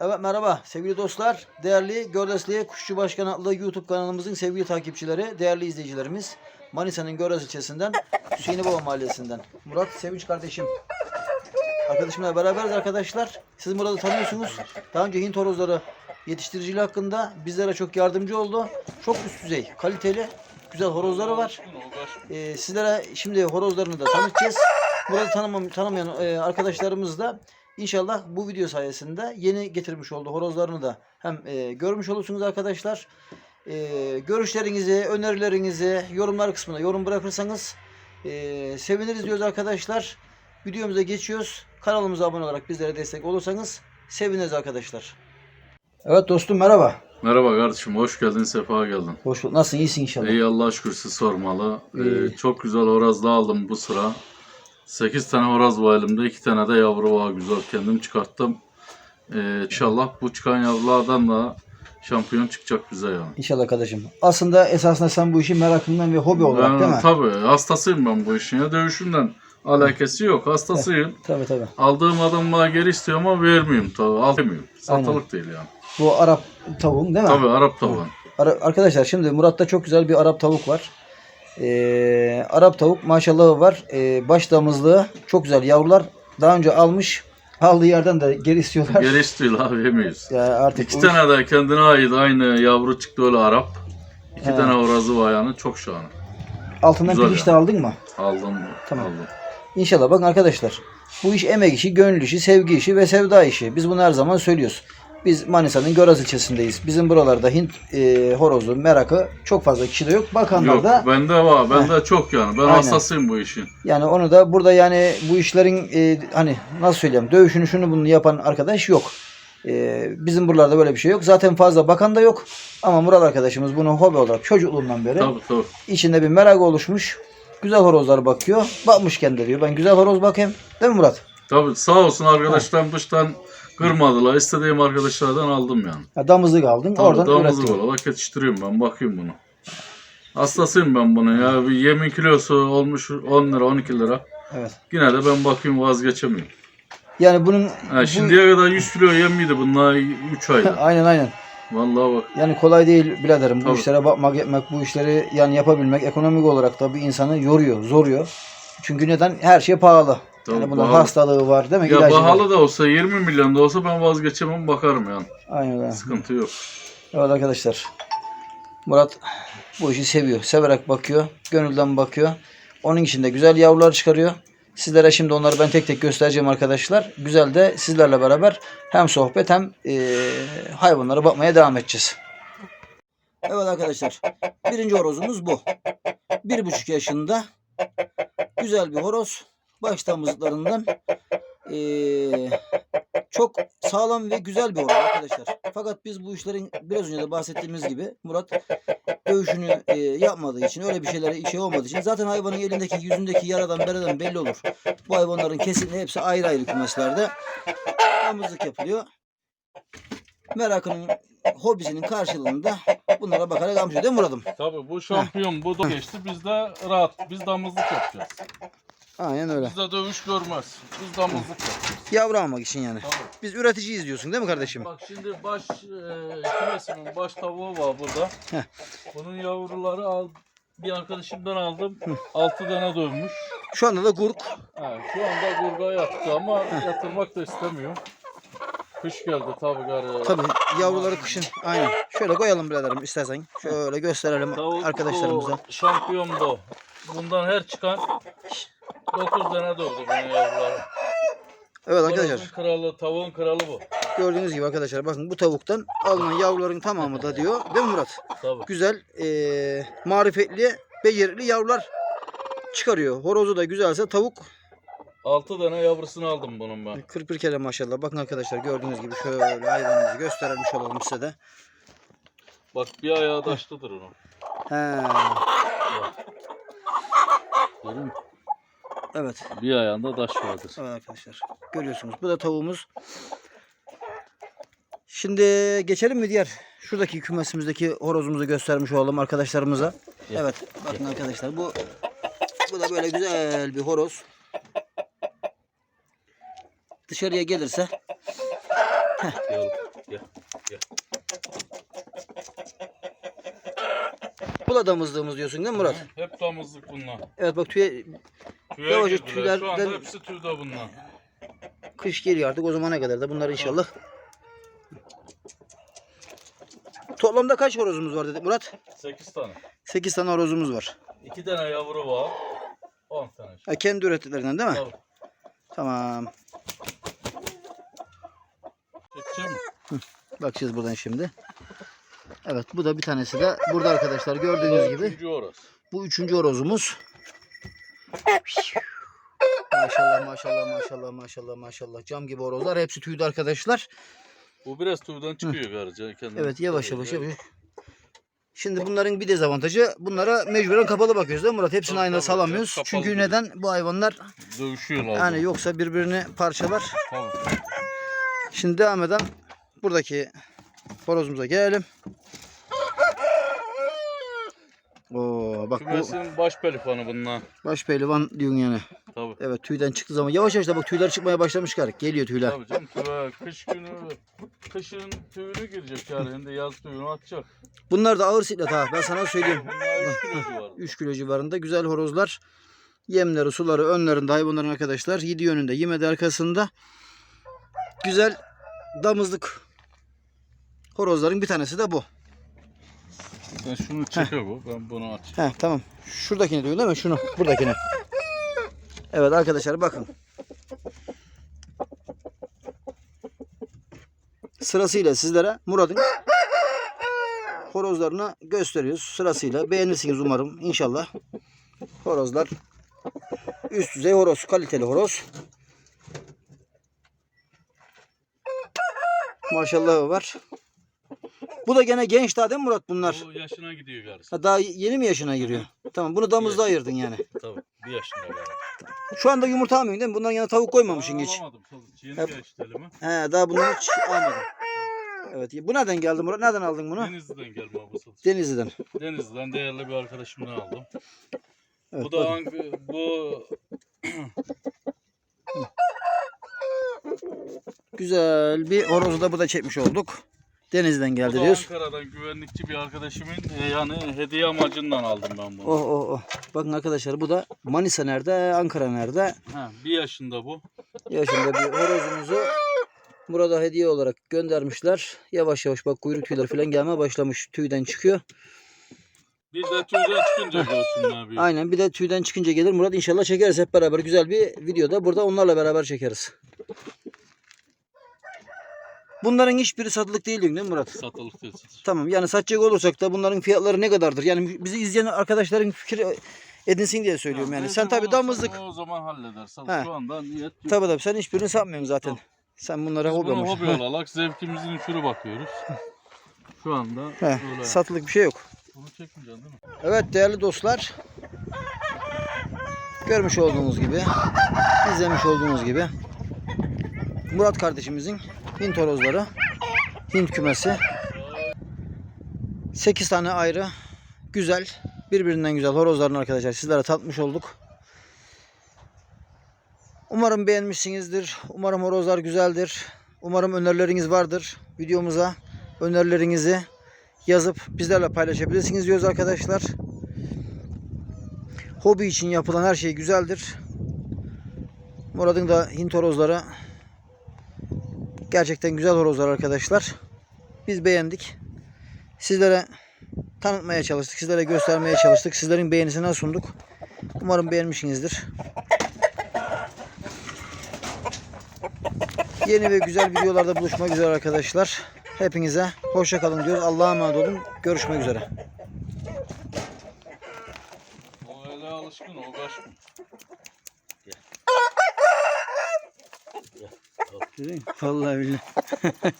Evet merhaba sevgili dostlar, değerli Gördesli Kuşçu Başkan YouTube kanalımızın sevgili takipçileri, değerli izleyicilerimiz. Manisa'nın Gördes ilçesinden, Hüseyinli Baba mahallesinden. Murat Sevinç kardeşim. Arkadaşımla beraberiz arkadaşlar. Siz Murat'ı tanıyorsunuz. Daha önce Hint horozları yetiştiriciliği hakkında bizlere çok yardımcı oldu. Çok üst düzey, kaliteli, güzel horozları var. Ee, sizlere şimdi horozlarını da tanıtacağız. Murat'ı tanımam, tanımayan e, arkadaşlarımız da inşallah bu video sayesinde yeni getirmiş olduğu horozlarını da hem e, görmüş olursunuz arkadaşlar. E, görüşlerinizi, önerilerinizi yorumlar kısmına yorum bırakırsanız e, seviniriz diyoruz arkadaşlar. Videomuza geçiyoruz. Kanalımıza abone olarak bizlere destek olursanız seviniriz arkadaşlar. Evet dostum merhaba. Merhaba kardeşim, hoş geldin, sefa geldin. Hoş bulduk. Nasılsın? İyisin inşallah. İyi Allah'a şükür siz sormalı. Ee, İyi. çok güzel horazla aldım bu sıra. 8 tane horaz var elimde, 2 tane de yavru var güzel kendim çıkarttım. Ee, inşallah bu çıkan yavrulardan da şampiyon çıkacak bize yani. İnşallah kardeşim. Aslında esasında sen bu işi merakından ve hobi olarak Ben, değil mi? Tabii hastasıyım ben bu işin ya dövüşümden alakası yok hastasıyım. Tabii tabii. Aldığım adam bana geri istiyor ama vermiyorum tabii almıyorum. Satılık değil yani. Bu Arap tavuğun değil mi? Tabii Arap tavuğu. Ara- arkadaşlar şimdi Murat'ta çok güzel bir Arap tavuk var. Ee, Arap tavuk maşallahı var. Ee, baş damızlığı çok güzel yavrular. Daha önce almış. Aldığı yerden de geri istiyorlar. Geri istiyor abi yemiyoruz. Ya artık İki bu- tane de kendine ait aynı yavru çıktı öyle Arap. İki He. tane orazı var yani çok şahane. altından güzel pirinç de aldın mı? Aldım. Tamam. Aldım. İnşallah bakın arkadaşlar. Bu iş emek işi, gönül işi, sevgi işi ve sevda işi. Biz bunu her zaman söylüyoruz. Biz Manisa'nın Göraz ilçesindeyiz. Bizim buralarda Hint e, horozu merakı çok fazla kişide yok. Bakanlar Yok da bende var. Bende çok yani. Ben Aynen. hastasıyım bu işin. Yani onu da burada yani bu işlerin e, hani nasıl söyleyeyim dövüşünü şunu bunu yapan arkadaş yok. E, bizim buralarda böyle bir şey yok. Zaten fazla bakan da yok. Ama Murat arkadaşımız bunu hobi olarak çocukluğundan beri Tabii tabii. içinde bir merak oluşmuş. Güzel horozlar bakıyor. Bakmışken de diyor ben güzel horoz bakayım. Değil mi Murat? Tabii sağ olsun arkadaşlar dıştan kırmadılar. İstediğim arkadaşlardan aldım yani. Ya damızlık aldın Tabii oradan damızı ürettin. olarak yetiştiriyorum ben. Bakayım bunu. Hastasıyım ben bunu ya. Bir yemin kilosu olmuş 10 lira 12 lira. Evet. Yine de ben bakayım vazgeçemiyorum. Yani bunun Ha, bu- şimdiye kadar 100 kilo yemiydi bunlar 3 ayda. aynen aynen. Vallahi bak. Yani kolay değil biraderim bu Tabii. işlere bakmak etmek bu işleri yani yapabilmek ekonomik olarak da bir insanı yoruyor, zoruyor. Çünkü neden? Her şey pahalı. Tabii, yani bunun pahalı. hastalığı var değil mi? Ya İlacı var. pahalı da olsa 20 milyon da olsa ben vazgeçemem bakarım yani. Aynen öyle. Sıkıntı yok. Evet arkadaşlar. Murat bu işi seviyor. Severek bakıyor. Gönülden bakıyor. Onun için de güzel yavrular çıkarıyor. Sizlere şimdi onları ben tek tek göstereceğim arkadaşlar. Güzel de sizlerle beraber hem sohbet hem eee hayvanlara bakmaya devam edeceğiz. Evet arkadaşlar. Birinci horozumuz bu. Bir buçuk yaşında. Güzel bir horoz. Baş damızlıklarından. Eee çok sağlam ve güzel bir horoz arkadaşlar. Fakat biz bu işlerin biraz önce de bahsettiğimiz gibi Murat dövüşünü e, yapmadığı için öyle bir şeylere şey olmadığı için zaten hayvanın elindeki yüzündeki yaradan bereden belli olur. Bu hayvanların kesinlikle hepsi ayrı ayrı kümeslerde damızlık yapılıyor. Merakının hobisinin karşılığında bunlara bakarak almış değil mi Murat'ım? Tabii bu şampiyon bu da geçti. Biz de rahat. Biz damızlık yapacağız. Aynen öyle. Bizde dövüş görmez. Biz damızlık yapacağız. Yavru almak için yani. Tabii. Biz üreticiyiz diyorsun değil mi kardeşim? Bak şimdi baş e, kümesimin baş tavuğu var burada. Heh. Bunun yavruları al, bir arkadaşımdan aldım. 6 tane dövmüş. Şu anda da gurk. Ha, şu anda gurga yattı ama yatırmak da istemiyor. Kış geldi tabii gari. Tabii yavruları kışın. Aynen. Şöyle koyalım biraderim istersen. Şöyle gösterelim Tavuk arkadaşlarımıza. bu, şampiyon bu. Bundan her çıkan 9 tane doğdu bunun yavruları. Evet arkadaşlar kralı, tavuğun kralı bu. gördüğünüz gibi arkadaşlar bakın bu tavuktan alınan yavruların tamamı da diyor. Değil mi Murat? Tabii. Güzel, eee marifetli, becerikli yavrular çıkarıyor. Horozu da güzelse tavuk 6 tane yavrusunu aldım bunun ben. 41 kere maşallah. Bakın arkadaşlar gördüğünüz gibi şöyle hayvanımızı göstermiş olalım size de. Bak bir ayağı taşlıdır onun. He, musun? Evet. Bir ayağında taş vardır. Evet arkadaşlar. Görüyorsunuz. Bu da tavuğumuz. Şimdi geçelim mi diğer şuradaki kümesimizdeki horozumuzu göstermiş olalım arkadaşlarımıza. Gel. Evet. Bakın arkadaşlar bu bu da böyle güzel bir horoz. Dışarıya gelirse Gel gel. Gel. Bu da damızlığımız diyorsun değil mi Murat? Hep damızlık bunlar. Evet bak tüye Tüye Yavaş girdiler. Şu anda tüylerden- hepsi tüyde bunlar. kış geliyor artık o zamana kadar da bunlar inşallah. Toplamda kaç horozumuz var dedik Murat? 8 tane. 8 tane horozumuz var. 2 tane yavru var. 10 tane. Ha, kendi ürettiklerinden değil mi? Tabii. Tamam. Çekeceğim mi? Bakacağız buradan şimdi. Evet bu da bir tanesi de burada arkadaşlar gördüğünüz gibi. Üçüncü orası. Bu üçüncü horozumuz. Maşallah maşallah maşallah maşallah maşallah. Cam gibi horozlar. Hepsi tüydü arkadaşlar. Bu biraz tüyden çıkıyor garca. Evet yavaş yavaş yavaş. Şimdi bunların bir dezavantajı bunlara mecburen kapalı bakıyoruz değil mi Murat? Hepsini aynı salamıyoruz. Kapalı Çünkü değil. neden? Bu hayvanlar Dövüşüyorlar. yani yoksa birbirini parçalar. Tabii. Şimdi devam eden buradaki horozumuza gelelim. Oo bak bu baş pelikanı bunlar. baş pehlivan diyorsun yani. Tabii. Evet tüyden çıktığı zaman yavaş yavaş da bak tüyler çıkmaya başlamış garip. Geliyor tüyler. Tabii canım tüve kış günü kışın tüyünü girecek yani şimdi yaz tüyünü atacak. Bunlar da ağır siklet ha. Ben sana söyleyeyim. Bunlar 3 kilo civarında. 3 kilo civarında güzel horozlar. Yemleri, suları önlerinde hayvanların arkadaşlar. Yedi yönünde, yemedi arkasında. Güzel damızlık horozların bir tanesi de bu. Sen şunu çekiyor bu. Ben bunu aç. Heh, tamam. Şuradakini diyorsun değil mi? Şunu. Buradakini. Evet arkadaşlar bakın. Sırasıyla sizlere Murat'ın horozlarını gösteriyoruz. Sırasıyla beğenirsiniz umarım. İnşallah. Horozlar üst düzey horoz. Kaliteli horoz. Maşallah var. Bu da gene genç daha değil mi Murat bunlar? Bu yaşına gidiyor garısı. Ha, daha yeni mi yaşına giriyor? Tamam bunu damızda ayırdın yani. Tabii. Bir yaşında garısı. Şu anda yumurta almıyorsun değil mi? Bundan yana tavuk koymamışsın hiç. Alamadım. Yeni Hep- geçti elime. He daha bunu hiç almadın. Evet. Bu nereden geldi Murat? Nereden aldın bunu? Denizli'den gelme bu satış. Denizli'den. Denizli'den değerli bir arkadaşımdan aldım. Evet, bu da bakın. hangi, bu Güzel bir horozu da bu da çekmiş olduk. Denizli'den Bu geldi da diyoruz. Ankara'dan güvenlikçi bir arkadaşımın e, yani hediye amacından aldım ben bunu. Oh oh oh. Bakın arkadaşlar bu da Manisa nerede? Ankara nerede? Ha, bir yaşında bu. Yaşında bir horozumuzu burada hediye olarak göndermişler. Yavaş yavaş bak kuyruk tüyler falan gelmeye başlamış. Tüyden çıkıyor. Bir de tüyden çıkınca görsün abi. Aynen bir de tüyden çıkınca gelir. Murat inşallah çekeriz hep beraber. Güzel bir videoda burada onlarla beraber çekeriz. Bunların hiçbiri satılık değil değil mi Murat? Satılık değil. Tamam yani satacak olursak da bunların fiyatları ne kadardır? Yani bizi izleyen arkadaşların fikir edinsin diye söylüyorum yani. Sen Mevsim tabi olursa damızlık. O zaman halledersin. He. Şu anda niyet yok. Tabi tabi sen hiçbirini satmıyorsun zaten. Yok. Sen bunlara Biz hobi bunu olmuş. hobi olarak zevkimizin unsuru bakıyoruz. Şu anda He, böyle. satılık bir şey yok. Bunu çekmeyeceksin değil mi? Evet değerli dostlar. Görmüş olduğunuz gibi, izlemiş olduğunuz gibi Murat kardeşimizin Hint horozları, Hint kümesi. 8 tane ayrı güzel, birbirinden güzel horozlarını arkadaşlar sizlere tatmış olduk. Umarım beğenmişsinizdir. Umarım horozlar güzeldir. Umarım önerileriniz vardır videomuza. Önerilerinizi yazıp bizlerle paylaşabilirsiniz diyoruz arkadaşlar. Hobi için yapılan her şey güzeldir. Murat'ın da Hint horozları gerçekten güzel horozlar arkadaşlar. Biz beğendik. Sizlere tanıtmaya çalıştık. Sizlere göstermeye çalıştık. Sizlerin beğenisine sunduk. Umarım beğenmişsinizdir. Yeni ve güzel videolarda buluşmak üzere arkadaşlar. Hepinize hoşça kalın diyoruz. Allah'a emanet olun. Görüşmek üzere. O ele alışkın o kaçmıyor. Vallahi billahi.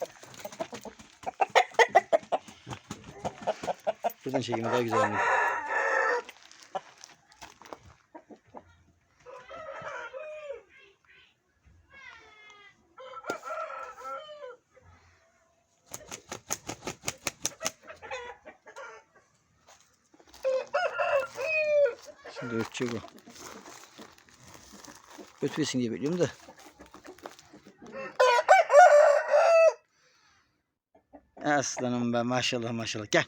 Buradan çekeyim daha güzel oluyor. Şimdi ötecek o. Ötmesin diye bekliyorum da. Aslanım be maşallah maşallah. Gel.